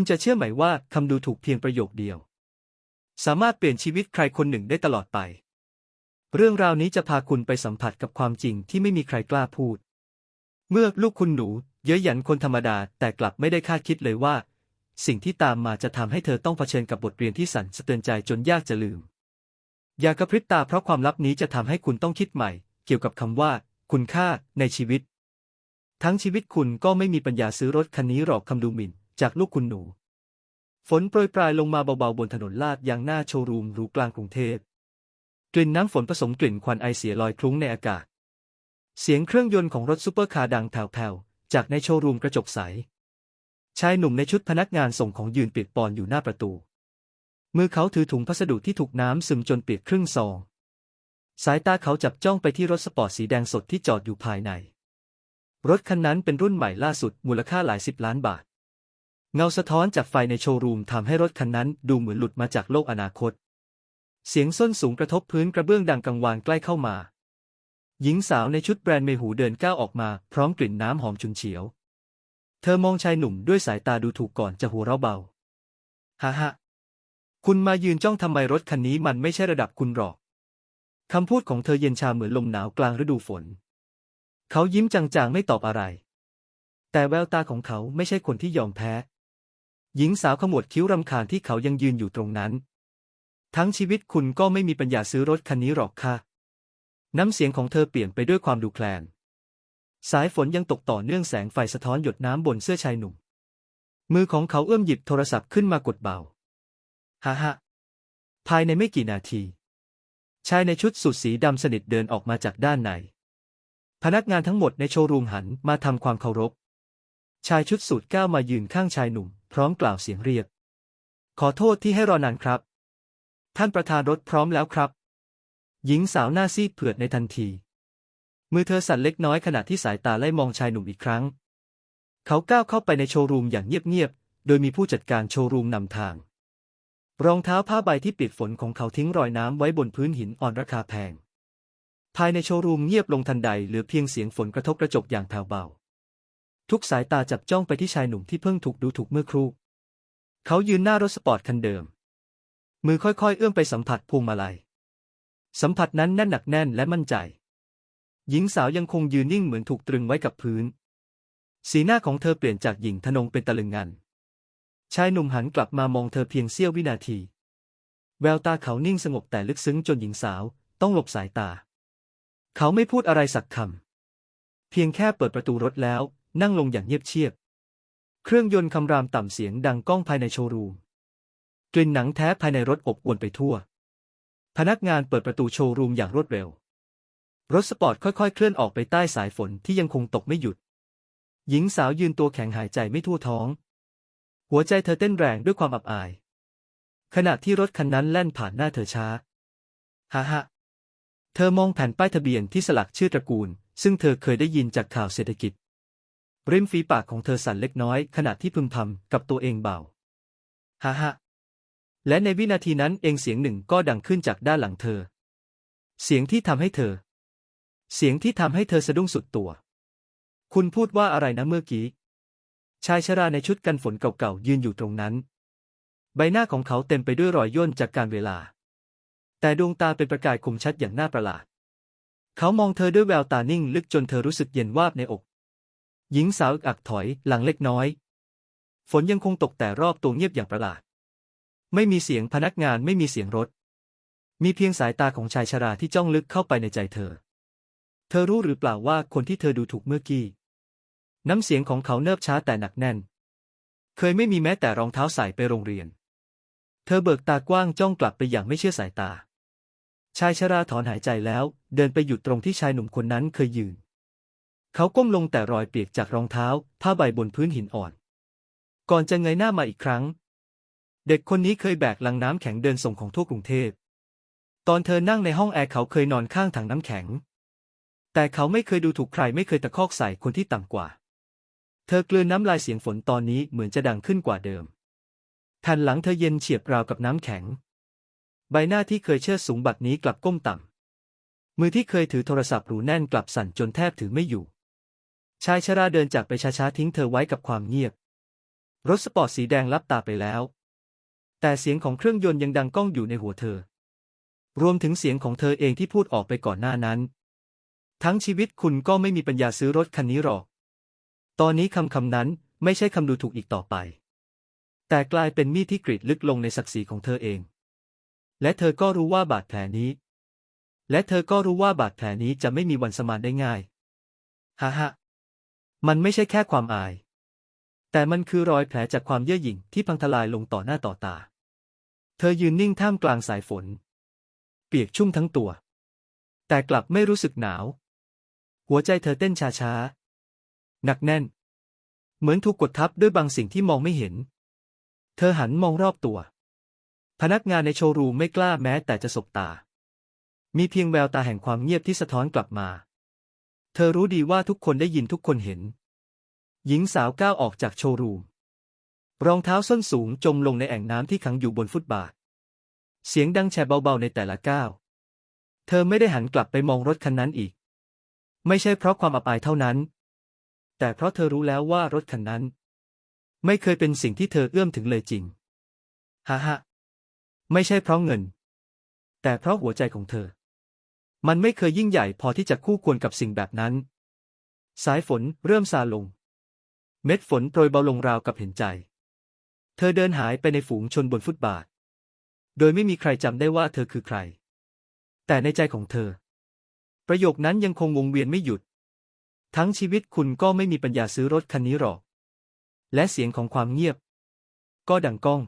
คุณจะเชื่อไหมว่าคำดูถูกเพียงประโยคเดียว สามารถเปลี่ยนชีวิตใครคนหนึ่งได้ตลอดไป เรื่องราวนี้จะพาคุณไปสัมผัสกับความจริงที่ไม่มีใครกล้าพูด เมื่อลูกคุณหนู เย้ยหยันคนธรรมดาแต่กลับไม่ได้คาดคิดเลยว่า สิ่งที่ตามมาจะทำให้เธอต้องเผชิญกับบทเรียนที่สั่นสะเทือนใจจนยากจะลืม อย่ากระพริบตาเพราะความลับนี้จะทำให้คุณต้องคิดใหม่ เกี่ยวกับคำว่า คุณค่าในชีวิต ทั้งชีวิตคุณก็ไม่มีปัญญาซื้อรถคันนี้หรอกคำดูหมิ่น จากลูกคุณหนู ฝนโปรยปลายลงมาเบาๆบนถนนลาดยางหน้าโชว์รูมหรูกลางกรุงเทพ กลิ่นน้ำฝนผสมกลิ่นควันไอเสียลอยคลุ้งในอากาศ เสียงเครื่องยนต์ของรถซูเปอร์คาร์ดังแผ่วๆ จากในโชว์รูมกระจกใส ชายหนุ่มในชุดพนักงานส่งของยืนเปียกปอนอยู่หน้าประตู มือเขาถือถุงพัสดุที่ถูกน้ำซึมจนเปียกครึ่งซอง สายตาเขาจับจ้องไปที่รถสปอร์ตสีแดงสดที่จอดอยู่ภายในรถคันนั้นเป็นรุ่นใหม่ล่าสุดมูลค่าหลายสิบล้านบาท เงาสะท้อนจากไฟในโชว์รูมทำให้รถคันนั้นดูเหมือนหลุดมาจากโลกอนาคต เสียงส้นสูงกระทบพื้นกระเบื้องดังกังวานใกล้เข้ามา หญิงสาวในชุดแบรนด์เมหูเดินก้าวออกมาพร้อมกลิ่นน้ำหอมฉุนเฉียว เธอมองชายหนุ่มด้วยสายตาดูถูกก่อนจะหัวเราะเบาฮ่าฮ่าคุณมายืนจ้องทำไมรถคันนี้มันไม่ใช่ระดับคุณหรอกคำพูดของเธอเย็นชาเหมือนลมหนาวกลางฤดูฝน เขายิ้มจางๆไม่ตอบอะไร แต่แววตาของเขาไม่ใช่คนที่ยอมแพ้ หญิงสาวขมวดคิ้วรำคาญที่เขายังยืนอยู่ตรงนั้น ทั้งชีวิตคุณก็ไม่มีปัญญาซื้อรถคันนี้หรอกค่ะ น้ำเสียงของเธอเปลี่ยนไปด้วยความดูแคลน สายฝนยังตกต่อเนื่องแสงไฟสะท้อนหยดน้ำบนเสื้อชายหนุ่ม มือของเขาเอื้อมหยิบโทรศัพท์ขึ้นมากดเบาฮ่าฮ่าภายในไม่กี่นาที ชายในชุดสูทสีดำสนิทเดินออกมาจากด้านใน พนักงานทั้งหมดในโชว์รูมหันมาทำความเคารพ ชายชุดสูทก้าวมายืนข้างชายหนุ่ม พร้อมกล่าวเสียงเรียก ขอโทษที่ให้รอนานครับ ท่านประธานรถพร้อมแล้วครับ หญิงสาวหน้าซีดเผือดในทันที มือเธอสั่นเล็กน้อยขณะที่สายตาไล่มองชายหนุ่มอีกครั้ง เขาก้าวเข้าไปในโชว์รูมอย่างเงียบๆ โดยมีผู้จัดการโชว์รูมนำทาง รองเท้าผ้าใบที่เปียกฝนของเขาทิ้งรอยน้ำไว้บนพื้นหินอ่อนราคาแพง ภายในโชว์รูมเงียบลงทันใดเหลือเพียงเสียงฝนกระทบกระจกอย่างแผ่วเบา ทุกสายตาจับจ้องไปที่ชายหนุ่มที่เพิ่งถูกดูถูกเมื่อครู่ เขายืนหน้ารถสปอร์ตคันเดิม มือค่อยๆ เอื้อมไปสัมผัสพวงมาลัย สัมผัสนั้นแน่นหนักแน่นและมั่นใจ หญิงสาวยังคงยืนนิ่งเหมือนถูกตรึงไว้กับพื้น สีหน้าของเธอเปลี่ยนจากหญิงทะนงเป็นตะลึงงัน ชายหนุ่มหันกลับมามองเธอเพียงเสี้ยววินาที แววตาเขานิ่งสงบแต่ลึกซึ้งจนหญิงสาวต้องหลบสายตา เขาไม่พูดอะไรสักคำเพียงแค่เปิดประตูรถแล้ว นั่งลงอย่างเงียบเชียบ เครื่องยนต์คำรามต่ำเสียงดังก้องภายในโชว์รูม กลิ่นหนังแท้ภายในรถอบอวนไปทั่ว พนักงานเปิดประตูโชว์รูมอย่างรวดเร็ว รถสปอร์ตค่อยๆ เคลื่อนออกไปใต้สายฝนที่ยังคงตกไม่หยุด หญิงสาวยืนตัวแข็งหายใจไม่ทั่วท้อง หัวใจเธอเต้นแรงด้วยความอับอาย ขณะที่รถคันนั้นแล่นผ่านหน้าเธอช้าฮ่าฮ่าเธอมองแผ่นป้ายทะเบียนที่สลักชื่อตระกูล ซึ่งเธอเคยได้ยินจากข่าวเศรษฐกิจ ริมฝีปากของเธอสั่นเล็กน้อยขณะที่พึมพำกับตัวเองเบาฮ่าฮ่าและในวินาทีนั้นเองเสียงหนึ่งก็ดังขึ้นจากด้านหลังเธอ เสียงที่ทำให้เธอ เสียงที่ทำให้เธอสะดุ้งสุดตัว คุณพูดว่าอะไรนะเมื่อกี้ ชายชราในชุดกันฝนเก่าๆยืนอยู่ตรงนั้น ใบหน้าของเขาเต็มไปด้วยรอยย่นจากการเวลา แต่ดวงตาเป็นประกายคมชัดอย่างน่าประหลาด เขามองเธอด้วยแววตานิ่งลึกจนเธอรู้สึกเย็นวาบในอก หญิงสาวอึกอักถอยหลังเล็กน้อย ฝนยังคงตกแต่รอบตัวเงียบอย่างประหลาด ไม่มีเสียงพนักงานไม่มีเสียงรถ มีเพียงสายตาของชายชราที่จ้องลึกเข้าไปในใจเธอ เธอรู้หรือเปล่าว่าคนที่เธอดูถูกเมื่อกี้ น้ำเสียงของเขาเนิบช้าแต่หนักแน่น เคยไม่มีแม้แต่รองเท้าใส่ไปโรงเรียน เธอเบิกตากว้างจ้องกลับไปอย่างไม่เชื่อสายตา ชายชราถอนหายใจแล้ว เดินไปหยุดตรงที่ชายหนุ่มคนนั้นเคยยืน เขาก้มลงแต่รอยเปียกจากรองเท้า ผ้าใบบนพื้นหินอ่อน ก่อนจะเงยหน้ามาอีกครั้ง เด็กคนนี้เคยแบกลังน้ำแข็งเดินส่งของทั่วกรุงเทพ ตอนเธอนั่งในห้องแอร์เขาเคยนอนข้างถังน้ำแข็ง แต่เขาไม่เคยดูถูกใครไม่เคยตะคอกใส่คนที่ต่ำกว่า เธอกลืนน้ำลายเสียงฝนตอนนี้เหมือนจะดังขึ้นกว่าเดิมแผ่นหลังเธอเย็นเฉียบราวกับน้ำแข็ง ใบหน้าที่เคยเชิดสูงบัดนี้กลับก้มต่ำมือที่เคยถือโทรศัพท์หรูแน่นกลับสั่นจนแทบถือไม่อยู่ ชายชราเดินจากไปช้าๆทิ้งเธอไว้กับความเงียบ รถสปอร์ตสีแดงลับตาไปแล้ว แต่เสียงของเครื่องยนต์ยังดังก้องอยู่ในหัวเธอ รวมถึงเสียงของเธอเองที่พูดออกไปก่อนหน้านั้น ทั้งชีวิตคุณก็ไม่มีปัญญาซื้อรถคันนี้หรอก ตอนนี้คำคำนั้นไม่ใช่คำดูถูกอีกต่อไป แต่กลายเป็นมีดที่กรีดลึกลงในศักดิ์ศรีของเธอเอง และเธอก็รู้ว่าบาดแผลนี้ และเธอก็รู้ว่าบาดแผลนี้จะไม่มีวันสมานได้ง่าย ฮ่าฮ่า มันไม่ใช่แค่ความอาย แต่มันคือรอยแผลจากความเย่อหยิ่งที่พังทลายลงต่อหน้าต่อตา เธอยืนนิ่งท่ามกลางสายฝน เปียกชุ่มทั้งตัว แต่กลับไม่รู้สึกหนาว หัวใจเธอเต้นช้าๆ หนักแน่น เหมือนถูกกดทับด้วยบางสิ่งที่มองไม่เห็น เธอหันมองรอบตัว พนักงานในโชว์รูมไม่กล้าแม้แต่จะสบตา มีเพียงแววตาแห่งความเงียบที่สะท้อนกลับมา เธอรู้ดีว่าทุกคนได้ยินทุกคนเห็น หญิงสาวก้าวออกจากโชว์รูม รองเท้าส้นสูงจมลงในแอ่งน้ำที่ขังอยู่บนฟุตบาท เสียงดังแฉเบาๆในแต่ละก้าว เธอไม่ได้หันกลับไปมองรถคันนั้นอีก ไม่ใช่เพราะความอับอายเท่านั้น แต่เพราะเธอรู้แล้วว่ารถคันนั้น ไม่เคยเป็นสิ่งที่เธอเอื้อมถึงเลยจริง ฮ่าฮ่าไม่ใช่เพราะเงิน แต่เพราะหัวใจของเธอ มันไม่เคยยิ่งใหญ่พอที่จะคู่ควรกับสิ่งแบบนั้น สายฝนเริ่มซาลง เม็ดฝนโปรยเบาลงราวกับเห็นใจ เธอเดินหายไปในฝูงชนบนฟุตบาท โดยไม่มีใครจำได้ว่าเธอคือใคร แต่ในใจของเธอ ประโยคนั้นยังคงวงเวียนไม่หยุด ทั้งชีวิตคุณก็ไม่มีปัญญาซื้อรถคันนี้หรอก และเสียงของความเงียบ ก็ดังก้อง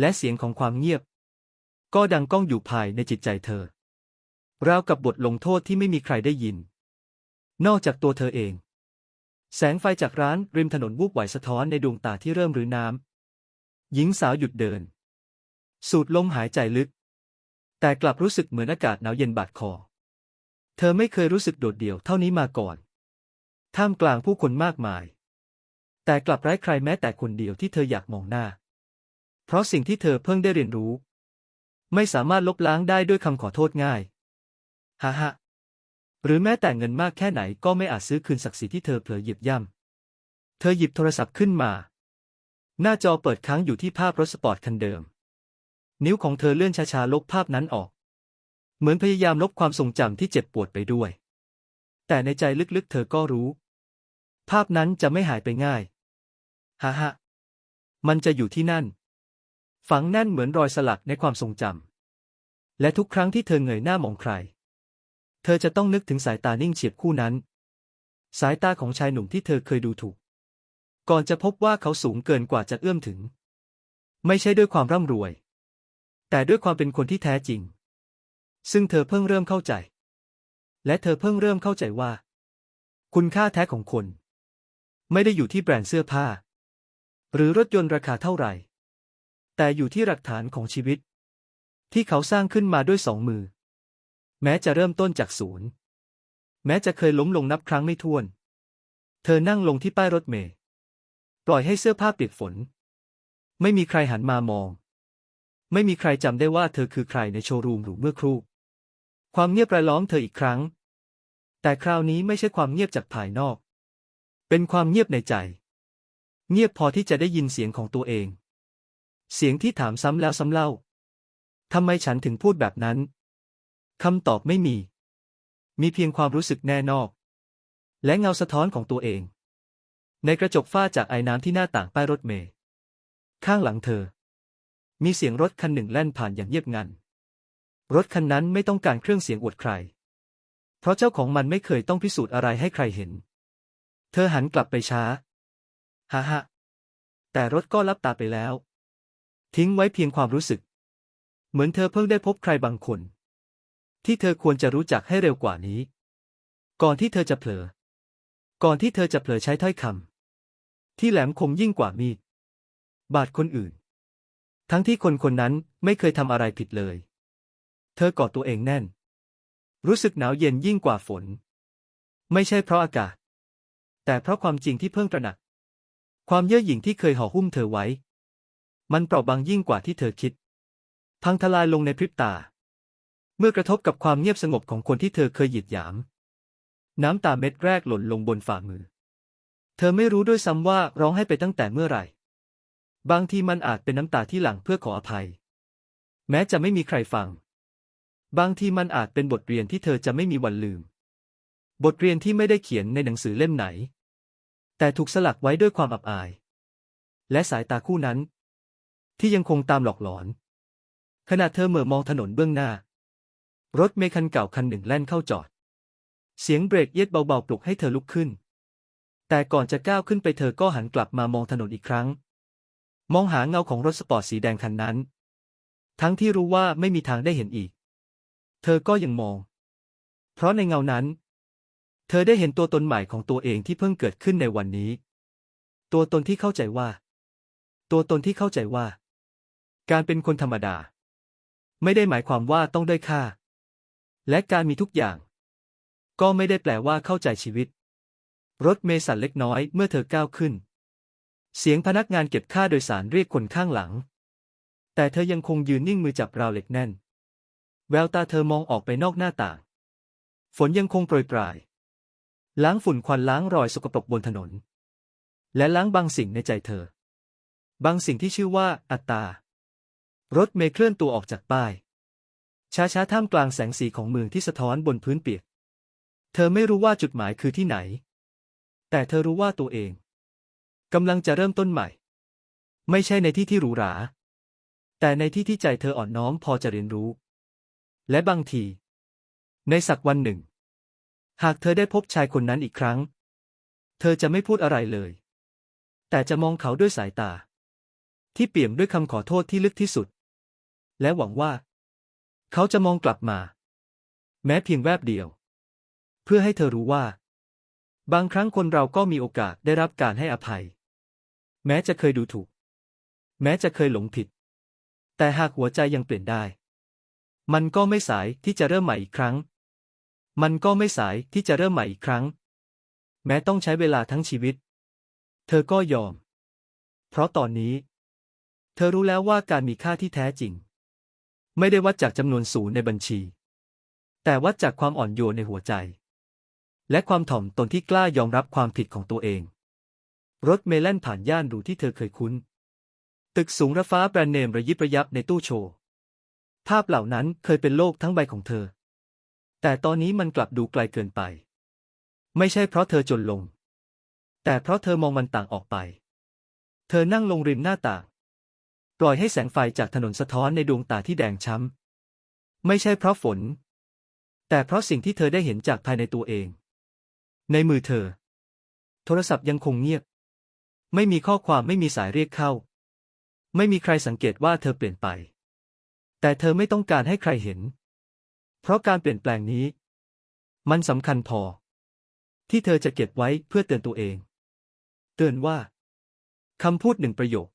และเสียงของความเงียบ ก็ดังก้องอยู่ภายในจิตใจเธอ ราวกับบทลงโทษที่ไม่มีใครได้ยิน นอกจากตัวเธอเอง แสงไฟจากร้านริมถนนวูบไหวสะท้อนในดวงตาที่เริ่มรื้อน้ำหญิงสาวหยุดเดิน สูดลมหายใจลึก แต่กลับรู้สึกเหมือนอากาศหนาวเย็นบาดคอ เธอไม่เคยรู้สึกโดดเดี่ยวเท่านี้มาก่อน ท่ามกลางผู้คนมากมาย แต่กลับไร้ใครแม้แต่คนเดียวที่เธออยากมองหน้า เพราะสิ่งที่เธอเพิ่งได้เรียนรู้ ไม่สามารถลบล้างได้ด้วยคำขอโทษง่าย ฮ่าฮ่าหรือแม้แต่เงินมากแค่ไหนก็ไม่อาจซื้อคืนศักดิ์ศรีที่เธอเผลอหยิบย่ำ เธอหยิบโทรศัพท์ขึ้นมา หน้าจอเปิดค้างอยู่ที่ภาพรถสปอร์ตคันเดิม นิ้วของเธอเลื่อนช้าๆลบภาพนั้นออก เหมือนพยายามลบความทรงจำที่เจ็บปวดไปด้วย แต่ในใจลึกๆ เธอก็รู้ ภาพนั้นจะไม่หายไปง่ายฮ่าฮ่ามันจะอยู่ที่นั่น ฝังแน่นเหมือนรอยสลักในความทรงจำและทุกครั้งที่เธอเงยหน้ามองใคร เธอจะต้องนึกถึงสายตานิ่งเฉียบคู่นั้น สายตาของชายหนุ่มที่เธอเคยดูถูก ก่อนจะพบว่าเขาสูงเกินกว่าจะเอื้อมถึง ไม่ใช่ด้วยความร่ำรวย แต่ด้วยความเป็นคนที่แท้จริง ซึ่งเธอเพิ่งเริ่มเข้าใจ และเธอเพิ่งเริ่มเข้าใจว่า คุณค่าแท้ของคน ไม่ได้อยู่ที่แบรนด์เสื้อผ้า หรือรถยนต์ราคาเท่าไหร่ แต่อยู่ที่หลักฐานของชีวิต ที่เขาสร้างขึ้นมาด้วยสองมือ แม้จะเริ่มต้นจากศูนย์ แม้จะเคยล้มลงนับครั้งไม่ถ้วน เธอนั่งลงที่ป้ายรถเมล์ปล่อยให้เสื้อผ้าเปียกฝน ไม่มีใครหันมามอง ไม่มีใครจำได้ว่าเธอคือใครในโชว์รูมหรูเมื่อครู่ ความเงียบรายล้อมเธออีกครั้ง แต่คราวนี้ไม่ใช่ความเงียบจากภายนอก เป็นความเงียบในใจ เงียบพอที่จะได้ยินเสียงของตัวเอง เสียงที่ถามซ้ำแล้วซ้ำเล่าทำไมฉันถึงพูดแบบนั้น คำตอบไม่มี มีเพียงความรู้สึกแน่นอก และเงาสะท้อนของตัวเอง ในกระจกฝ้าจากไอ้น้ำที่หน้าต่างป้ายรถเมล์ข้างหลังเธอ มีเสียงรถคันหนึ่งแล่นผ่านอย่างเงียบงัน รถคันนั้นไม่ต้องการเครื่องเสียงอวดใคร เพราะเจ้าของมันไม่เคยต้องพิสูจน์อะไรให้ใครเห็น เธอหันกลับไปช้าฮ่าฮ่าแต่รถก็ลับตาไปแล้ว ทิ้งไว้เพียงความรู้สึก เหมือนเธอเพิ่งได้พบใครบางคน ที่เธอควรจะรู้จักให้เร็วกว่านี้ ก่อนที่เธอจะเผลอ ก่อนที่เธอจะเผลอใช้ถ้อยคำที่แหลมคมยิ่งกว่ามีด บาดคนอื่น ทั้งที่คนคนนั้นไม่เคยทำอะไรผิดเลย เธอกอดตัวเองแน่น รู้สึกหนาวเย็นยิ่งกว่าฝน ไม่ใช่เพราะอากาศ แต่เพราะความจริงที่เพิ่งตระหนัก ความเย่อหยิ่งที่เคยห่อหุ้มเธอไว้ มันเปราะบางยิ่งกว่าที่เธอคิด พังทลายลงในพริบตา เมื่อกระทบกับความเงียบสงบของคนที่เธอเคยหยิดหยาม น้ำตาเม็ดแรกหล่นลงบนฝ่ามือ เธอไม่รู้ด้วยซ้ำว่าร้องให้ไปตั้งแต่เมื่อไหร่ บางทีมันอาจเป็นน้ำตาที่หลังเพื่อขออภัย แม้จะไม่มีใครฟัง บางทีมันอาจเป็นบทเรียนที่เธอจะไม่มีวันลืม บทเรียนที่ไม่ได้เขียนในหนังสือเล่มไหน แต่ถูกสลักไว้ด้วยความอับอาย และสายตาคู่นั้น ที่ยังคงตามหลอกหลอนขณะเธอเหม่อมองถนนเบื้องหน้า รถเมคันเก่าคันหนึ่งแล่นเข้าจอด เสียงเบรกเอียดเบาๆปลุกให้เธอลุกขึ้น แต่ก่อนจะก้าวขึ้นไปเธอก็หันกลับมามองถนนอีกครั้ง มองหาเงาของรถสปอร์ตสีแดงคันนั้น ทั้งที่รู้ว่าไม่มีทางได้เห็นอีก เธอก็ยังมอง เพราะในเงานั้น เธอได้เห็นตัวตนใหม่ของตัวเองที่เพิ่งเกิดขึ้นในวันนี้ ตัวตนที่เข้าใจว่า ตัวตนที่เข้าใจว่า การเป็นคนธรรมดา ไม่ได้หมายความว่าต้องได้อยค่า และการมีทุกอย่าง ก็ไม่ได้แปลว่าเข้าใจชีวิต รถเมสันเล็กน้อยเมื่อเธอก้าวขึ้น เสียงพนักงานเก็บค่าโดยสารเรียกคนข้างหลัง แต่เธอยังคงยืนนิ่งมือจับราวเหล็กแน่น แววตาเธอมองออกไปนอกหน้าต่าง ฝนยังคงโปรยปราย ล้างฝุ่นควันล้างรอยสกปรกบนถนน และล้างบางสิ่งในใจเธอ บางสิ่งที่ชื่อว่าอัตตารถเมล์เคลื่อนตัวออกจากป้าย ช้าๆท่ามกลางแสงสีของเมืองที่สะท้อนบนพื้นเปียก เธอไม่รู้ว่าจุดหมายคือที่ไหน แต่เธอรู้ว่าตัวเองกำลังจะเริ่มต้นใหม่ ไม่ใช่ในที่ที่หรูหรา แต่ในที่ที่ใจเธออ่อนน้อมพอจะเรียนรู้ และบางที ในสักวันหนึ่ง หากเธอได้พบชายคนนั้นอีกครั้ง เธอจะไม่พูดอะไรเลย แต่จะมองเขาด้วยสายตา ที่เปี่ยมด้วยคำขอโทษที่ลึกที่สุด และหวังว่า เขาจะมองกลับมา แม้เพียงแวบเดียว เพื่อให้เธอรู้ว่า บางครั้งคนเราก็มีโอกาสได้รับการให้อภัย แม้จะเคยดูถูก แม้จะเคยหลงผิด แต่หากหัวใจยังเปลี่ยนได้ มันก็ไม่สายที่จะเริ่มใหม่อีกครั้ง มันก็ไม่สายที่จะเริ่มใหม่อีกครั้ง แม้ต้องใช้เวลาทั้งชีวิต เธอก็ยอม เพราะตอนนี้ เธอรู้แล้วว่าการมีค่าที่แท้จริง ไม่ได้วัดจากจำนวนศูนย์ในบัญชี แต่วัดจากความอ่อนโยนในหัวใจ และความถ่อมตนที่กล้ายอมรับความผิดของตัวเอง รถเมล์แล่นผ่านย่านหรูที่เธอเคยคุ้น ตึกสูงระฟ้าแบรนด์เนมระยิบระยับในตู้โชว์ ภาพเหล่านั้นเคยเป็นโลกทั้งใบของเธอ แต่ตอนนี้มันกลับดูไกลเกินไป ไม่ใช่เพราะเธอจนลง แต่เพราะเธอมองมันต่างออกไป เธอนั่งลงริมหน้าต่าง ล่อยให้แสงไฟจากถนนสะท้อนในดวงตาที่แดงช้ำ ไม่ใช่เพราะฝน แต่เพราะสิ่งที่เธอได้เห็นจากภายในตัวเอง ในมือเธอ โทรศัพท์ยังคงเงียบ ไม่มีข้อความไม่มีสายเรียกเข้า ไม่มีใครสังเกตว่าเธอเปลี่ยนไป แต่เธอไม่ต้องการให้ใครเห็น เพราะการเปลี่ยนแปลงนี้ มันสำคัญพอ ที่เธอจะเก็บไว้เพื่อเตือนตัวเอง เตือนว่าคำพูดหนึ่งประโยค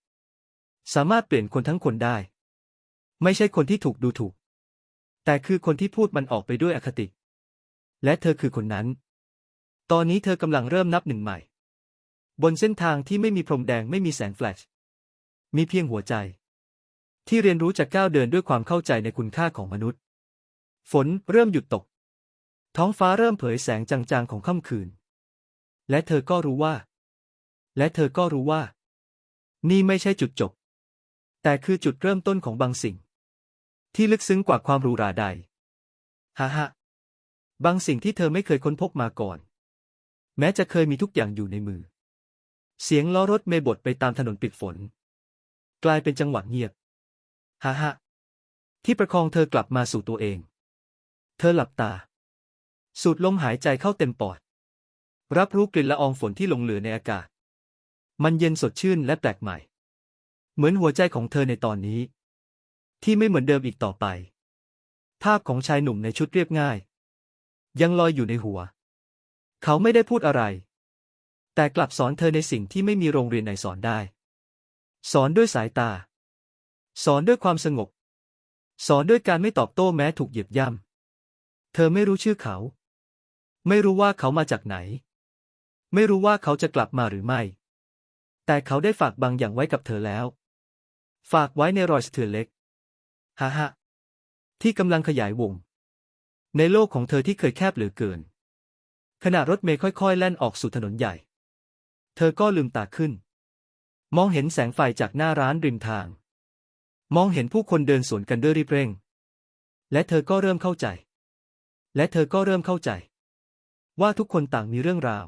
สามารถเปลี่ยนคนทั้งคนได้ ไม่ใช่คนที่ถูกดูถูก แต่คือคนที่พูดมันออกไปด้วยอคติ และเธอคือคนนั้น ตอนนี้เธอกำลังเริ่มนับหนึ่งใหม่ บนเส้นทางที่ไม่มีพรมแดงไม่มีแสงแฟลช มีเพียงหัวใจ ที่เรียนรู้จะก้าวเดินด้วยความเข้าใจในคุณค่าของมนุษย์ ฝนเริ่มหยุดตก ท้องฟ้าเริ่มเผยแสงจางๆของค่ำคืน และเธอก็รู้ว่า และเธอก็รู้ว่า นี่ไม่ใช่จุดจบ แต่คือจุดเริ่มต้นของบางสิ่ง ที่ลึกซึ้งกว่าความหรูหราใดฮ่าฮ่าบางสิ่งที่เธอไม่เคยค้นพบมาก่อน แม้จะเคยมีทุกอย่างอยู่ในมือ เสียงล้อรถเมล์บดไปตามถนนปิดฝน กลายเป็นจังหวะเงียบฮ่าฮ่าที่ประคองเธอกลับมาสู่ตัวเอง เธอหลับตา สูดลมหายใจเข้าเต็มปอด รับรู้กลิ่นละอองฝนที่หลงเหลือในอากาศ มันเย็นสดชื่นและแปลกใหม่ เหมือนหัวใจของเธอในตอนนี้ ที่ไม่เหมือนเดิมอีกต่อไป ภาพของชายหนุ่มในชุดเรียบง่าย ยังลอยอยู่ในหัว เขาไม่ได้พูดอะไร แต่กลับสอนเธอในสิ่งที่ไม่มีโรงเรียนไหนสอนได้ สอนด้วยสายตา สอนด้วยความสงบ สอนด้วยการไม่ตอบโต้แม้ถูกเหยียบย่ำเธอไม่รู้ชื่อเขา ไม่รู้ว่าเขามาจากไหน ไม่รู้ว่าเขาจะกลับมาหรือไม่แต่เขาได้ฝากบางอย่างไว้กับเธอแล้ว ฝากไว้ในรอยสะเทือนเล็กฮ่าฮ่าที่กำลังขยายวง ในโลกของเธอที่เคยแคบเหลือเกิน ขณะรถเมย์ค่อยๆ แล่นออกสู่ถนนใหญ่ เธอก็ลืมตาขึ้น มองเห็นแสงไฟจากหน้าร้านริมทาง มองเห็นผู้คนเดินสวนกันด้วยรีบเร่ง และเธอก็เริ่มเข้าใจ และเธอก็เริ่มเข้าใจ ว่าทุกคนต่างมีเรื่องราว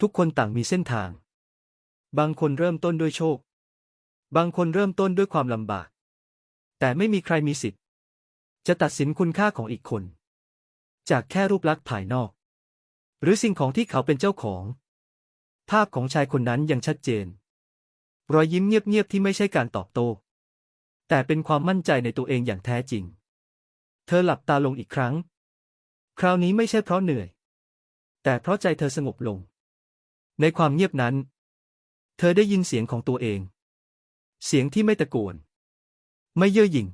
ทุกคนต่างมีเส้นทาง บางคนเริ่มต้นด้วยโชค บางคนเริ่มต้นด้วยความลำบาก แต่ไม่มีใครมีสิทธิ์ จะตัดสินคุณค่าของอีกคน จากแค่รูปลักษณ์ภายนอก หรือสิ่งของที่เขาเป็นเจ้าของ ภาพของชายคนนั้นยังชัดเจน รอยยิ้มเงียบๆที่ไม่ใช่การตอบโต้ แต่เป็นความมั่นใจในตัวเองอย่างแท้จริง เธอหลับตาลงอีกครั้ง คราวนี้ไม่ใช่เพราะเหนื่อย แต่เพราะใจเธอสงบลง ในความเงียบนั้น เธอได้ยินเสียงของตัวเอง เสียงที่ไม่ตะโกน ไม่เย่อหยิ่ง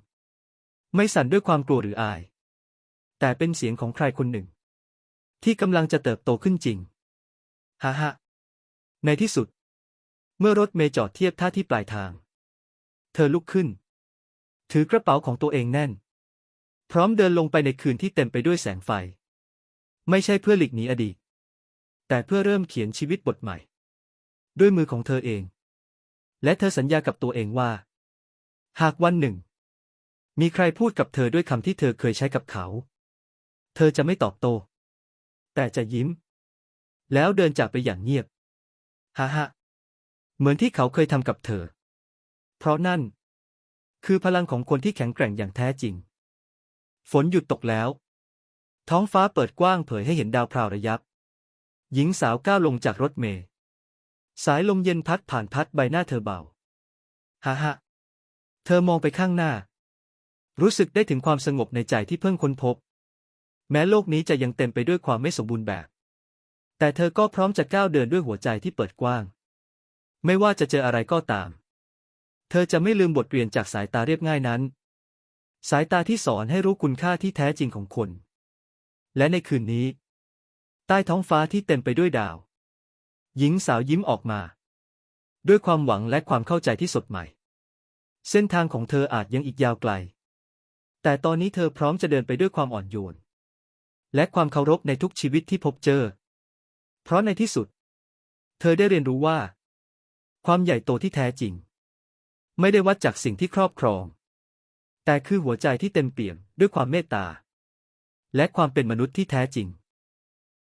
ไม่สั่นด้วยความกลัวหรืออาย แต่เป็นเสียงของใครคนหนึ่ง ที่กำลังจะเติบโตขึ้นจริงฮ่าฮ่าในที่สุด เมื่อรถเมล์จอดเทียบท่าที่ปลายทาง เธอลุกขึ้น ถือกระเป๋าของตัวเองแน่น พร้อมเดินลงไปในคืนที่เต็มไปด้วยแสงไฟ ไม่ใช่เพื่อหลีกหนีอดีต แต่เพื่อเริ่มเขียนชีวิตบทใหม่ ด้วยมือของเธอเอง และเธอสัญญากับตัวเองว่า หากวันหนึ่ง มีใครพูดกับเธอด้วยคำที่เธอเคยใช้กับเขา เธอจะไม่ตอบโต้แต่จะยิ้ม แล้วเดินจากไปอย่างเงียบฮ่าฮ่าเหมือนที่เขาเคยทำกับเธอ เพราะนั่น คือพลังของคนที่แข็งแกร่งอย่างแท้จริง ฝนหยุดตกแล้ว ท้องฟ้าเปิดกว้างเผยให้เห็นดาวพราวระยับ หญิงสาวก้าวลงจากรถเมล์ สายลมเย็นพัดผ่านพัดใบหน้าเธอเบาฮ่าฮ่าเธอมองไปข้างหน้า รู้สึกได้ถึงความสงบในใจที่เพิ่งค้นพบ แม้โลกนี้จะยังเต็มไปด้วยความไม่สมบูรณ์แบบ แต่เธอก็พร้อมจะก้าวเดินด้วยหัวใจที่เปิดกว้าง ไม่ว่าจะเจออะไรก็ตาม เธอจะไม่ลืมบทเรียนจากสายตาเรียบง่ายนั้น สายตาที่สอนให้รู้คุณค่าที่แท้จริงของคน และในคืนนี้ ใต้ท้องฟ้าที่เต็มไปด้วยดาว หญิงสาวยิ้มออกมา ด้วยความหวังและความเข้าใจที่สดใหม่ เส้นทางของเธออาจยังอีกยาวไกล แต่ตอนนี้เธอพร้อมจะเดินไปด้วยความอ่อนโยน และความเคารพในทุกชีวิตที่พบเจอ เพราะในที่สุด เธอได้เรียนรู้ว่า ความใหญ่โตที่แท้จริง ไม่ได้วัดจากสิ่งที่ครอบครอง แต่คือหัวใจที่เต็มเปี่ยมด้วยความเมตตา และความเป็นมนุษย์ที่แท้จริง